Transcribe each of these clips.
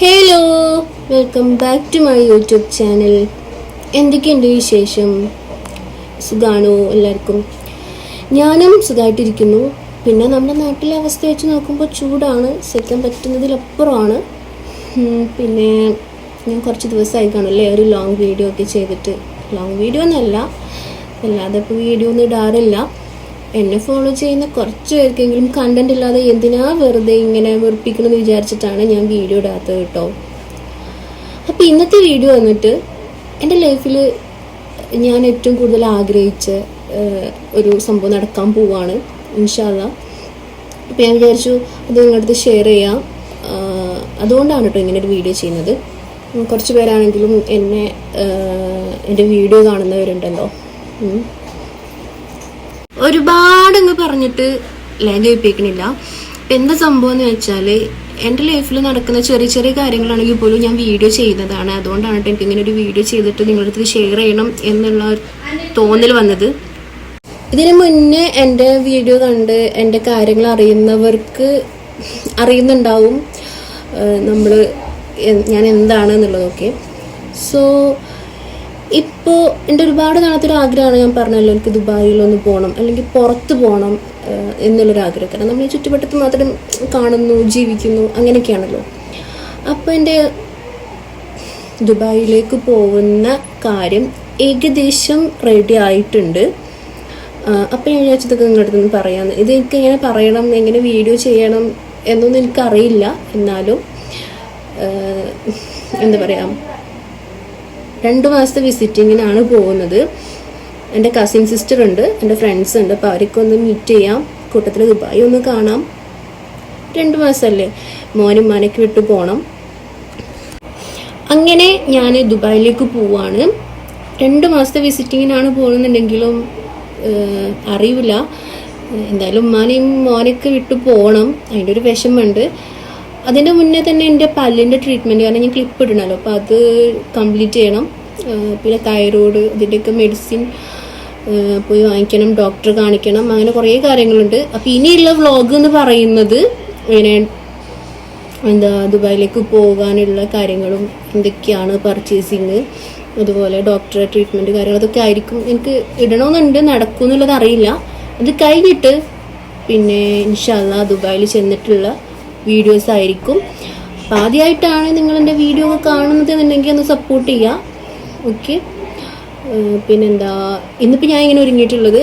Hello welcome back to my YouTube channel എന്തൊക്കെയുണ്ട് വിശേഷം? സുഖാണോ എല്ലാവർക്കും? ഞാനും സുഖമായിട്ടിരിക്കുന്നു പിന്നെ നമ്മുടെ നാട്ടിലെ അവസ്ഥ വെച്ച് നോക്കുമ്പോൾ ചൂടാണ് സഹിക്കാൻ പറ്റുന്നതിലപ്പുറമാണ്. പിന്നെ ഞാൻ കുറച്ച് ദിവസമായി കാണുമല്ലേ ഒരു ലോങ് വീഡിയോ ഒക്കെ ചെയ്തിട്ട്. ലോങ് വീഡിയോ എന്നല്ല അല്ലാതെ ഇപ്പോൾ വീഡിയോ ഒന്നും ഇടാറില്ല. എന്നെ ഫോളോ ചെയ്യുന്ന കുറച്ച് പേർക്കെങ്കിലും കണ്ടന്റ് ഇല്ലാതെ എന്തിനാ വെറുതെ ഇങ്ങനെ വെറുപ്പിക്കണമെന്ന് വിചാരിച്ചിട്ടാണ് ഞാൻ വീഡിയോ ഇടാത്തത് കേട്ടോ. അപ്പൊ ഇന്നത്തെ വീഡിയോ വന്നിട്ട് എന്റെ ലൈഫിൽ ഞാൻ ഏറ്റവും കൂടുതൽ ആഗ്രഹിച്ച ഒരു സംഭവം നടക്കാൻ പോവാണ്. ഇൻഷാല്ല അപ്പൊ ഞാൻ വിചാരിച്ചു അത് നിങ്ങളുടെ അടുത്ത് ഷെയർ ചെയ്യാം. അതുകൊണ്ടാണ് കേട്ടോ ഇങ്ങനെ ഒരു വീഡിയോ ചെയ്യുന്നത്. കുറച്ച് പേരാണെങ്കിലും എന്നെ എന്റെ വീഡിയോ കാണുന്നവരുണ്ടല്ലോ. ഒരുപാട് അങ്ങ് പറഞ്ഞിട്ട് ലാഗ് ചെയ്യിപ്പിക്കണില്ല ഇപ്പം എന്താ സംഭവം എന്ന് വെച്ചാൽ എന്റെ ലൈഫിൽ നടക്കുന്ന ചെറിയ ചെറിയ കാര്യങ്ങളാണെങ്കിൽ പോലും ഞാൻ വീഡിയോ ചെയ്യുന്നതാണ്. അതുകൊണ്ടാണ് കേട്ടോ എനിക്ക് ഇങ്ങനെ ഒരു വീഡിയോ ചെയ്തിട്ട് നിങ്ങളുടെ അടുത്ത് ഷെയർ ചെയ്യണം എന്നുള്ള തോന്നൽ വന്നത്. ഇതിനു മുന്നേ എന്റെ വീഡിയോ കണ്ട് എന്റെ കാര്യങ്ങൾ അറിയുന്നവർക്ക് അറിയുന്നുണ്ടാവും. നമ്മൾ ഞാൻ എന്താണ് എന്നുള്ളതൊക്കെ സോ ഇപ്പോൾ എന്റെ ഒരുപാട് നാളത്തെ ഒരു ആഗ്രഹമാണ് ഞാൻ പറഞ്ഞല്ലോ എനിക്ക് ദുബായിലൊന്ന് പോകണം അല്ലെങ്കിൽ പുറത്ത് പോകണം എന്നുള്ളൊരു ആഗ്രഹം. കാരണം നമ്മൾ ഈ ചുറ്റുവട്ടത്ത് മാത്രം കാണുന്നു ജീവിക്കുന്നു അങ്ങനെയൊക്കെയാണല്ലോ. അപ്പോൾ എന്റെ ദുബായിലേക്ക് പോകുന്ന കാര്യം ഏകദേശം റെഡി ആയിട്ടുണ്ട്. അപ്പം ഞാൻ വിചാരിച്ചതൊക്കെ നിങ്ങളുടെ നിന്ന് പറയാമെന്ന് ഇത് എനിക്ക് എങ്ങനെ പറയണം എങ്ങനെ വീഡിയോ ചെയ്യണം എന്നൊന്നും എനിക്കറിയില്ല. എന്നാലും എന്താ പറയുക രണ്ട് മാസത്തെ വിസിറ്റിങ്ങിനാണ് പോകുന്നത്. എന്റെ കസിൻ സിസ്റ്റർ ഉണ്ട് എന്റെ ഫ്രണ്ട്സ് ഉണ്ട്. അപ്പോൾ അവരൊക്കെ ഒന്ന് മീറ്റ് ചെയ്യാം. കൂട്ടത്തിൽ ദുബായി ഒന്ന് കാണാം. രണ്ട് മാസമല്ലേ മോനും മാനയ്ക്ക് വിട്ടു പോകണം അങ്ങനെ ഞാൻ ദുബായിലേക്ക് പോവാണ്. രണ്ട് മാസത്തെ വിസിറ്റിങ്ങിനാണ് പോകുന്നുണ്ടെങ്കിലും അറിയില്ല എന്തായാലും ഉമ്മാനെയും മോനൊക്കെ വിട്ടു പോകണം അതിന്റെ ഒരു വിഷമമുണ്ട്. അതിന്റെ മുന്നേ തന്നെ എന്റെ പല്ലിന്റെ ട്രീറ്റ്മെന്റ് കാരണം ഞാൻ ക്ലിപ്പ് ഇടണമല്ലോ അപ്പോൾ അത് കംപ്ലീറ്റ് ചെയ്യണം. പിന്നെ തൈറോയ്ഡ് ഇതിന്റെയൊക്കെ മെഡിസിൻ പോയി വാങ്ങിക്കണം ഡോക്ടറെ കാണിക്കണം അങ്ങനെ കുറേ കാര്യങ്ങളുണ്ട്. അപ്പോൾ ഇനിയുള്ള വ്ളോഗ് എന്ന് പറയുന്നത് ഇങ്ങനെ എന്താ ദുബായിലേക്ക് പോകാനുള്ള കാര്യങ്ങളും എന്തൊക്കെയാണ് പർച്ചേസിങ് അതുപോലെ ഡോക്ടറെ ട്രീറ്റ്മെന്റ് കാര്യങ്ങൾ അതൊക്കെ ആയിരിക്കും. എനിക്ക് ഇടണമെന്നുണ്ട് നടക്കും എന്നുള്ളത് അറിയില്ല. അത് കഴിഞ്ഞിട്ട് പിന്നെ ഇൻഷല്ല ദുബായിൽ ചെന്നിട്ടുള്ള വീഡിയോസ് ആയിരിക്കും. അപ്പം ആദ്യമായിട്ടാണ് നിങ്ങൾ എന്റെ വീഡിയോ ഒക്കെ കാണുന്നത് എന്നുണ്ടെങ്കിൽ ഒന്ന് സപ്പോർട്ട് ചെയ്യുക ഓക്കെ പിന്നെന്താ ഇന്നിപ്പോൾ ഞാൻ ഇങ്ങനെ ഒരുങ്ങിയിട്ടുള്ളത്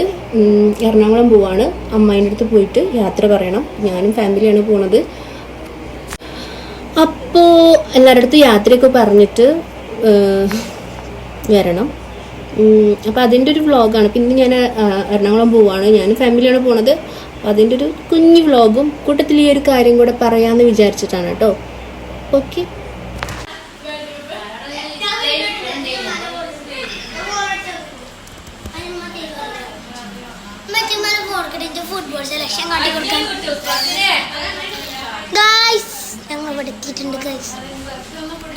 എറണാകുളം പോവാണ്. അമ്മായിന്റെ അടുത്ത് പോയിട്ട് യാത്ര പറയണം. ഞാനും ഫാമിലിയാണ് പോണത്. അപ്പോൾ എല്ലാവരുടെ അടുത്തും യാത്രയൊക്കെ പറഞ്ഞിട്ട് വരണം. അപ്പോൾ അതിന്റെ ഒരു വ്ളോഗാണ് പിന്നെ ഞാൻ എറണാകുളം പോവാണ്. ഞാനും ഫാമിലിയാണ് പോണത്. അതിന്റെ ഒരു കുഞ്ഞു വ്ളോഗും കൂട്ടത്തിൽ ഈ ഒരു കാര്യം കൂടെ പറയാമെന്ന് വിചാരിച്ചിട്ടാണ് കേട്ടോ. ഓക്കെ ഫുട്ബോൾ സെലക്ഷൻ ഞങ്ങൾ ഇവിടെ എത്തിയിട്ടുണ്ട്